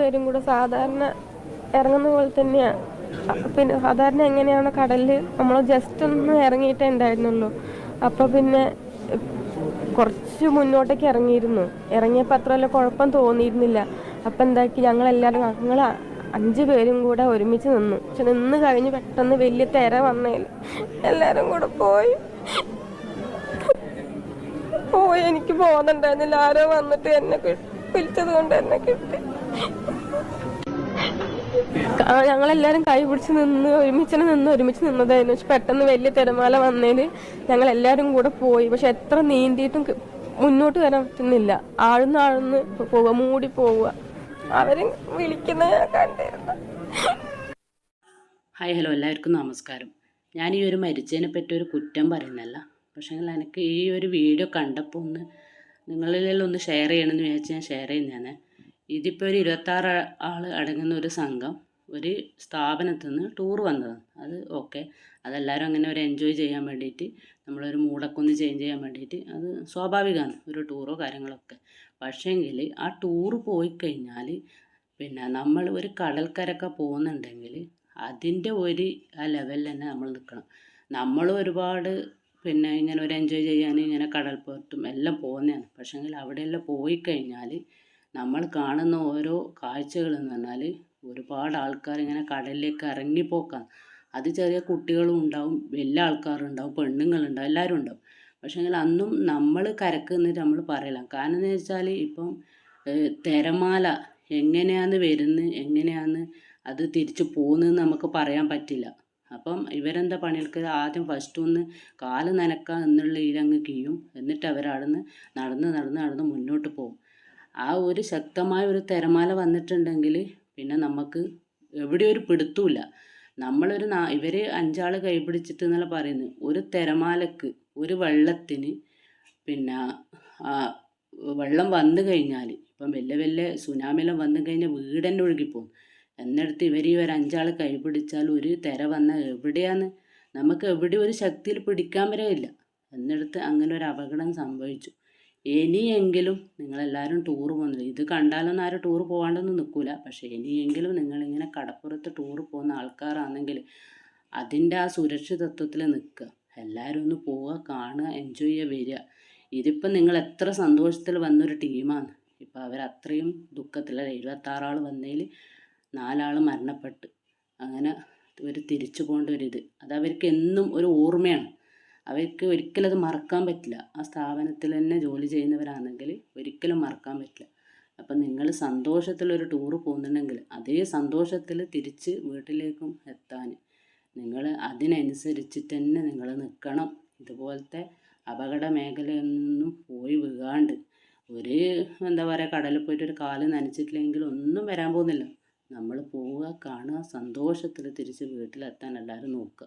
പേരും കൂടെ സാധാരണ ഇറങ്ങുന്ന പോലെ തന്നെയാണ് പിന്നെ സാധാരണ എങ്ങനെയാണ് കടലിൽ നമ്മൾ ജസ്റ്റ് ഒന്ന് ഇറങ്ങിയിട്ടേ ഉണ്ടായിരുന്നുള്ളൂ. അപ്പോൾ പിന്നെ കുറച്ച് മുന്നോട്ടേക്ക് ഇറങ്ങിയിരുന്നു. ഇറങ്ങിയപ്പോൾ അത്ര വലിയ കുഴപ്പം തോന്നിയിരുന്നില്ല. അപ്പം എന്താക്കി ഞങ്ങളെല്ലാവരും ഞങ്ങൾ അഞ്ച് പേരും കൂടെ ഒരുമിച്ച് നിന്നു. പക്ഷെ നിന്ന് കഴിഞ്ഞ് പെട്ടെന്ന് വലിയ തിര വന്നേ. എല്ലാവരും കൂടെ പോയി. പോയി എനിക്ക് പോകുന്നുണ്ടായിരുന്നില്ല ആരോ വന്നിട്ട് എന്നെ പിടിച്ചത് കൊണ്ട് എന്നെ കിട്ടി. ഞങ്ങളെല്ലാരും കൈ പിടിച്ച് നിന്ന് ഒരുമിച്ച് നിന്ന് ഒരുമിച്ച് നിന്നതായിരുന്നു. പക്ഷെ പെട്ടെന്ന് വലിയ തിരമാല വന്നതിൽ ഞങ്ങൾ എല്ലാരും കൂടെ പോയി. പക്ഷെ എത്ര നീന്തിയിട്ടും മുന്നോട്ട് വരാൻ പറ്റുന്നില്ല. ആഴ്ന്ന് ആഴ്ന്ന് പോവുക മൂടി പോവുക. അവർ വിളിക്കുന്നത് കണ്ടിരുന്നു. Hi hello. എല്ലാവർക്കും നമസ്കാരം. ഞാൻ ഈ ഒരു മരിച്ചതിനെ പറ്റി ഒരു കുറ്റം പറയുന്നല്ല പക്ഷേ എനിക്ക് ഈ ഒരു വീഡിയോ കണ്ടപ്പോൾ ഒന്ന് നിങ്ങളിലെല്ലാം ഒന്ന് ഷെയർ ചെയ്യണമെന്ന് വിചാരിച്ച് ഞാൻ ഷെയർ ചെയ്യുന്നതാണ്. ഇതിപ്പോൾ ഒരു ഇരുപത്താറ് ആൾ അടങ്ങുന്ന ഒരു സംഘം ഒരു സ്ഥാപനത്തിൽ നിന്ന് ടൂർ വന്നതാണ് അത് ഓക്കെ അതെല്ലാവരും അങ്ങനെ ഒരു എൻജോയ് ചെയ്യാൻ വേണ്ടിയിട്ട് നമ്മളൊരു മൂടക്കുന്ന് ചേഞ്ച് ചെയ്യാൻ വേണ്ടിയിട്ട് അത് സ്വാഭാവികമാണ് ഒരു ടൂറോ കാര്യങ്ങളൊക്കെ. പക്ഷേങ്കിൽ ആ ടൂർ പോയി കഴിഞ്ഞാൽ പിന്നെ നമ്മൾ ഒരു കടൽക്കരൊക്കെ പോകുന്നുണ്ടെങ്കിൽ അതിന്റെ ഒരു ആ ലെവലിൽ തന്നെ നമ്മൾ നിൽക്കണം നമ്മൾ ഒരുപാട് പിന്നെ ഇങ്ങനെ ഒരു എൻജോയ് ചെയ്യാൻ ഇങ്ങനെ കടൽപ്പുറത്തും എല്ലാം പോകുന്നതാണ്. പക്ഷേങ്കിൽ അവിടെയെല്ലാം പോയി കഴിഞ്ഞാൽ നമ്മൾ കാണുന്ന ഓരോ കാഴ്ചകളെന്ന് പറഞ്ഞാൽ ഒരുപാട് ആൾക്കാർ ഇങ്ങനെ കടലിലേക്ക് ഇറങ്ങിപ്പോക്കാം അത് ചെറിയ കുട്ടികളും ഉണ്ടാവും വലിയ ആൾക്കാരുണ്ടാവും പെണ്ണുങ്ങളുണ്ടാവും എല്ലാവരും ഉണ്ടാവും പക്ഷേങ്കിൽ അന്നും നമ്മൾ കരക്ക് നിന്നിട്ട് നമ്മൾ പറയില്ല. കാരണം എന്ന് വെച്ചാൽ ഇപ്പം തിരമാല എങ്ങനെയാണ് വരുന്നത് എങ്ങനെയാണ് അത് തിരിച്ചു പോകുന്നതെന്ന് നമുക്ക് പറയാൻ പറ്റില്ല. അപ്പം ഇവരെന്താ പണിയെടുക്കുക ആദ്യം ഫസ്റ്റ് ഒന്ന് കാൽ നനക്കുക എന്നുള്ള ഇതിലങ്ങ് കീയും. എന്നിട്ട് അവരവിടുന്ന് നടന്ന് നടന്ന് നടന്ന് മുന്നോട്ട് പോകും. ആ ഒരു ശക്തമായ ഒരു തിരമാല വന്നിട്ടുണ്ടെങ്കിൽ പിന്നെ നമുക്ക് എവിടെ ഒരു പിടുത്തമില്ല നമ്മളൊരു നാ ഇവർ അഞ്ചാൾ കൈപിടിച്ചിട്ട് എന്നല്ല പറയുന്നത് ഒരു തിരമാലക്ക് ഒരു വെള്ളത്തിന് പിന്നെ വെള്ളം വന്നു കഴിഞ്ഞാൽ ഇപ്പം വലിയ വലിയ സുനാമിയെല്ലാം വന്നു കഴിഞ്ഞാൽ വീടന്നെ ഒഴുകിപ്പോകും. എന്നിടത്ത് ഇവർ ഈ ഒരു അഞ്ചാൾ കൈപിടിച്ചാൽ ഒരു തിര വന്നാൽ എവിടെയാന്ന് നമുക്ക് എവിടെ ഒരു ശക്തിയിൽ പിടിക്കാൻ വരെ ഇല്ല. എന്നിടത്ത് അങ്ങനെ ഒരു അപകടം സംഭവിച്ചു. ഇനിയെങ്കിലും നിങ്ങളെല്ലാവരും ടൂർ പോകുന്നത്. ഇത് കണ്ടാലൊന്നും ആരും ടൂർ പോകാണ്ടൊന്നും നിൽക്കില്ല പക്ഷേ ഇനിയെങ്കിലും നിങ്ങളിങ്ങനെ കടപ്പുറത്ത് ടൂർ പോകുന്ന ആൾക്കാരാണെങ്കിൽ അതിന്റെ ആ സുരക്ഷിതത്വത്തിൽ നിൽക്കുക. എല്ലാവരും ഒന്ന് പോവുക കാണുക എൻജോയ് ചെയ്യുക വരിക. ഇതിപ്പം നിങ്ങൾ എത്ര സന്തോഷത്തിൽ വന്നൊരു ടീമാണ്. ഇപ്പം അവരത്രയും ദുഃഖത്തിൽ എഴുപത്താറാൾ വന്നതിൽ നാലാൾ മരണപ്പെട്ട്. അങ്ങനെ ഒരു തിരിച്ചു പോകേണ്ട ഒരിത് അത് അവർക്ക് എന്നും ഒരു ഓർമ്മയാണ്. അവർക്ക് ഒരിക്കലും അത് മറക്കാൻ പറ്റില്ല. ആ സ്ഥാപനത്തിൽ തന്നെ ജോലി ചെയ്യുന്നവരാണെങ്കിൽ ഒരിക്കലും മറക്കാൻ പറ്റില്ല. അപ്പം നിങ്ങൾ സന്തോഷത്തിലൊരു ടൂറ് പോകുന്നുണ്ടെങ്കിൽ അതേ സന്തോഷത്തിൽ തിരിച്ച് വീട്ടിലേക്കും എത്താൻ. നിങ്ങൾ അതിനനുസരിച്ചിട്ട് തന്നെ നിങ്ങൾ നിൽക്കണം. ഇതുപോലത്തെ അപകട മേഖലയൊന്നും പോയി വീഴാണ്ട് ഒരു എന്താ പറയുക കടലിൽ പോയിട്ട് ഒരു കാൽ നനച്ചിട്ടില്ലെങ്കിൽ ഒന്നും വരാൻ പോകുന്നില്ല. നമ്മൾ പോവുക കാണുക സന്തോഷത്തിൽ തിരിച്ച് വീട്ടിലെത്താൻ എല്ലാവരും നോക്കുക.